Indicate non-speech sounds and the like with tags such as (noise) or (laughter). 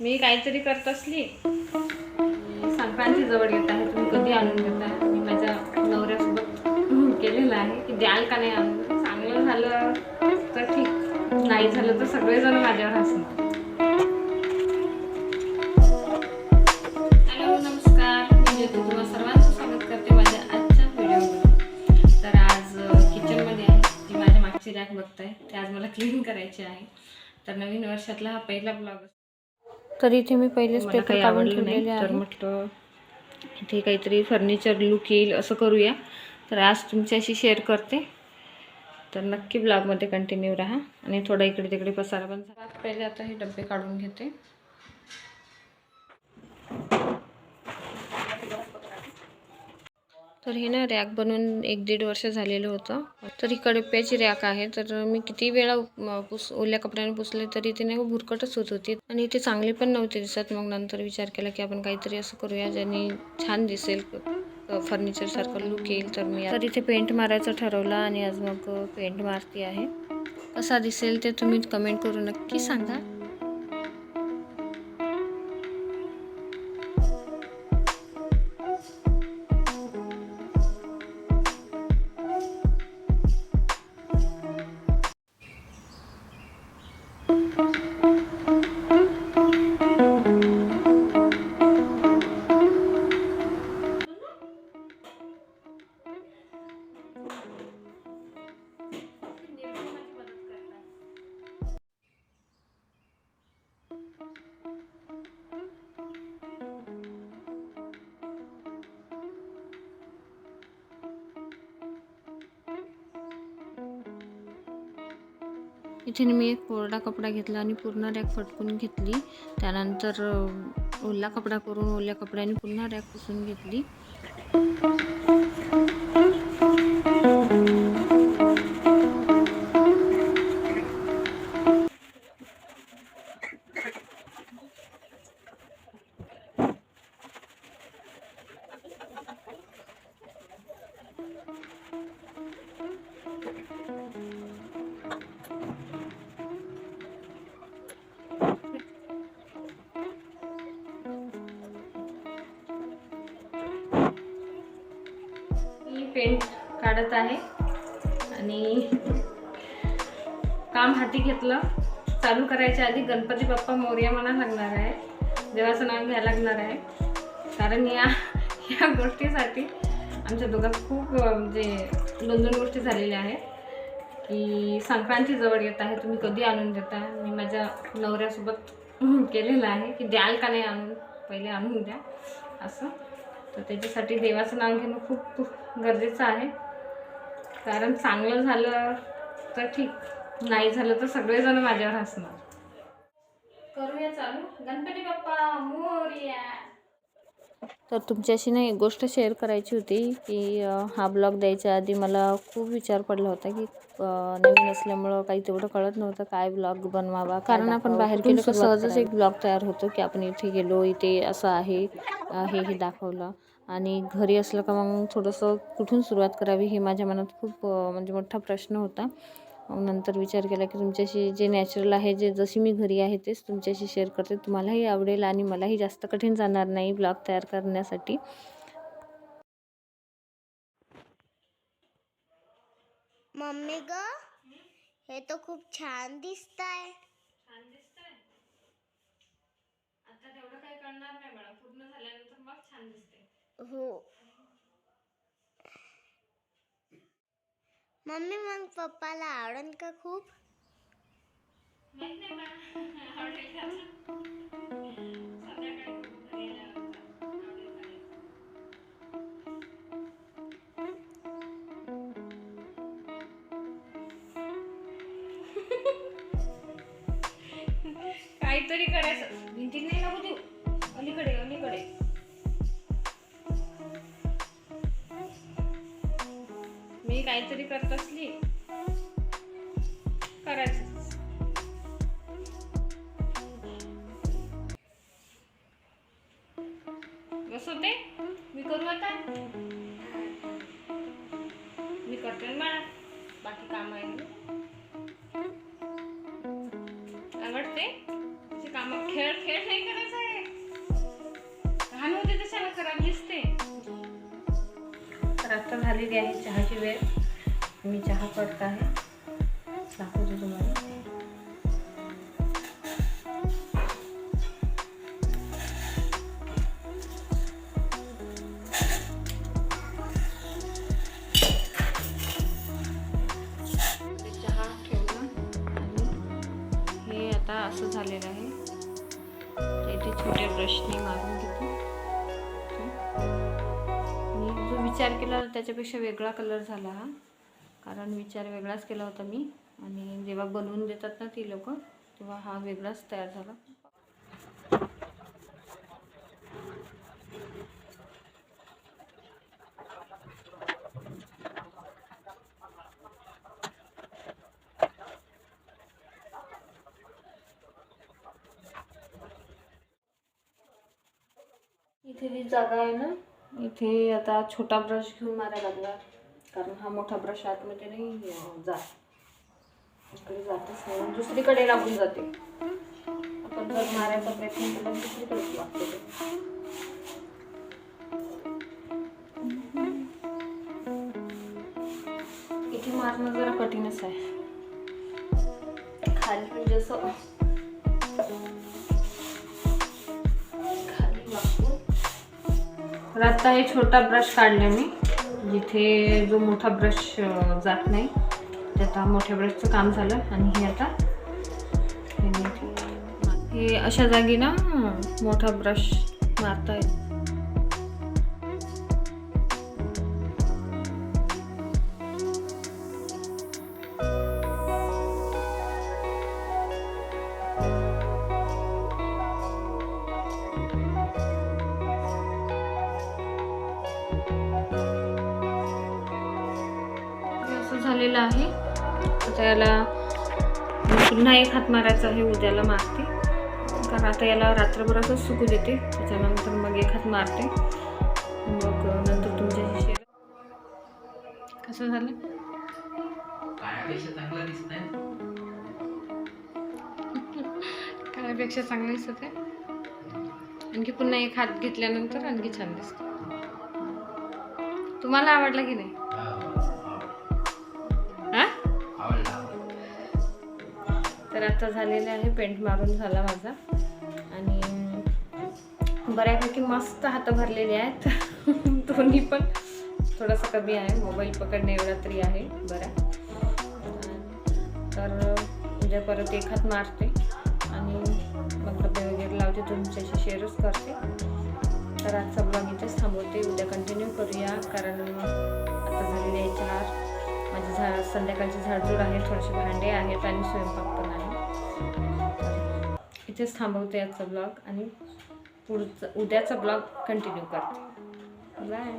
मी काहीतरी करत असली. संक्रांती जवळ येत आहे तुम्ही कधी आणून देता मी माझ्या नवऱ्यासोबत केलेलं आहे की द्याल का नाही आणून? चांगलं झालं तर ठीक. नाही झालं तर सगळेजण माझ्यावर हसणार. हॅलो नमस्कार. मी ज्योती तुम्हा सर्वांचं स्वागत करते माझ्या आजच्या व्हिडिओमध्ये. तर आज किचनमध्ये आहे. जी माझ्या मागची रॅक बघताय. ते आज मला क्लीन करायची आहे. तर नवीन वर्षातला हा पहिला ब्लॉग तर इथे मी पहिलेच मला पेपर काही काढून आवडलं नाही. ठेवलेले तर आहे. म्हटलं इथे काहीतरी फर्निचर लुक येईल असं करूया. तर आज तुमच्याशी शेअर करते. तर नक्की ब्लॉगमध्ये कंटिन्यू राहा आणि थोडा इकडे तिकडे पसारा पण झाला. पहिले आता हे डबे काढून घेते. तर हे ना रॅक बनवून एक दीड वर्ष झालेलं होतं. तर ही कडप्याची रॅक आहे. तर मी किती वेळा पुस ओल्या कपड्याने पुसले तरी ते नाही भुरकटच होत होती. आणि ते चांगले पण नव्हते दिसत. मग नंतर विचार केला की आपण काहीतरी असं करूया ज्याने छान दिसेल. फर्निचर सारखं लुक येईल. तर मी तर इथे पेंट मारायचं ठरवलं आणि आज मग पेंट मारती आहे. कसा दिसेल ते तुम्ही कमेंट करून नक्की सांगा. इथे मी एक कोरडा कपडा घेतला आणि पूर्ण रॅक फटकून घेतली. त्यानंतर ओला कपडा करून ओल्या कपड्याने पुन्हा रॅक पुसून घेतली. पेंट काढत आहे. आणि काम हाती घेतलं. चालू करायच्या आधी गणपती बाप्पा मोर्या म्हणा लागणार आहे. देवाचं नाव घ्यायला लागणार आहे. कारण या या गोष्टीसाठी आमच्या दोघात खूप म्हणजे दोन दोन गोष्टी झालेल्या आहेत. की संक्रांती जवळ येत आहे. तुम्ही कधी आणून देता? मी माझ्या नवऱ्यासोबत केलेलं आहे की द्याल का नाही आणून? पहिले आणून द्या. असं. तर त्याच्यासाठी देवाचं नाव घेणं खूप गरजेचं आहे. कारण चांगलं झालं तर ठीक नाही झालं तर सगळेजण माझ्यावर हसणार. करूया चालू. गणपती बाप्पा मोरया. तर तुमच्याशी ना एक गोष्ट शेअर करायची होती की हा ब्लॉग द्यायच्या आधी मला खूप विचार पडला होता की नवीन असल्यामुळं काही तेवढं कळत नव्हतं काय ब्लॉग बनवावा. कारण आपण बाहेर गेलो की सहजच एक ब्लॉग तयार होतो की आपण इथे गेलो इथे असं आहे हे हे दाखवलं. आणि घरी असलं का मग थोडंसं कुठून सुरुवात करावी हे माझ्या मनात खूप म्हणजे मोठा प्रश्न होता. मग नंतर विचार केला की तुमच्याशी जे नॅचरल आहे जे जशी मी घरी आहे तेच तुमच्याशी शेअर करते. तुम्हालाही आवडेल आणि मलाही जास्त कठीण जाणार नाही ब्लॉग तयार करण्यासाठी. मम्मी ग हे तर खूप छान दिसत आहे छान दिसतंय? आता तेवढं काही करणार नाही बाळा पूर्ण झाल्यानंतर मग छान दिसते हो. मम्मी मग पप्पाला आवडेल का खूप? काहीतरी करायचं. भिंतीत नाही लागू देऊ मी काहीतरी करत असली करायचं बस होते मी करू आता. मी करते मला बाकी काम आहे आवडते? कामं खेळ खेळ नाही करायचं? आता झालेली आहे चहाची वेळ मी चहा करत आहे दाखवते तुम्हाला हे। असं झालेलं आहे. इथे छोट्या ब्रशने मारून घेतो. विचार केला त्याच्यापेक्षा वेगळा कलर झाला हा. कारण विचार वेगळाच केला होता मी. आणि जेव्हा बनवून देतात ना ती लोक तेव्हा हा वेगळाच तयार झाला. इथे जी जागा आहे ना इथे आता छोटा ब्रश घेऊन मारायला लागला कारण हा मोठा ब्रश आतमध्ये नाही जात. इकडे जातच नाही. दुसरीकडे लागून जाते. आपण जर मारायचा प्रयत्न केला दुसरीकडे लागतो. लागते इथे मारणं जरा कठीणच आहे. खाली म्हणजे असं तर आता हे छोटा ब्रश काढला मी जिथे जो मोठा ब्रश जात नाही. त्याचा मोठ्या ब्रशचं काम झालं आणि हे आता हे अशा जागी ना मोठा ब्रश मारता येतो. झालेलं आहे. आता याला पुन्हा एक हात मारायचा आहे उद्याला मारते. कारण आता याला रात्रभर असंच सुकू देते. त्याच्यानंतर मग एक हात मारते. मग नंतर तुमच्याशी शेअर कसं झालं? काळ्यापेक्षा चांगलं दिसत आहे. आणखी पुन्हा एक हात घेतल्यानंतर आणखी छान दिसतं. तुम्हाला आवडला की नाही? तर आता झालेलं आहे पेंट मारून झाला माझा. आणि बऱ्यापैकी मस्त हात भरलेले आहेत. (laughs) दोन्ही पण थोडासा कमी आहे. मोबाईल पकडणे एवढा तरी आहे बरा. तर उद्या परत एक हात मारते. आणि मग डबे वगैरे लावते. तुमच्याशी शेअरच करते. तर आजचा ब्लॉग इथेच थांबवते. उद्या कंटिन्यू करूया. कारण आता झालेले चार. माझी झा संध्याकाळची झाडझूड आहे. थोडेसे भांडे आहेत आणि स्वयंपाक पण आहे. इथेच थांबवते याचा ब्लॉग आणि पुढचा उद्याचा ब्लॉग कंटिन्यू करते. बाय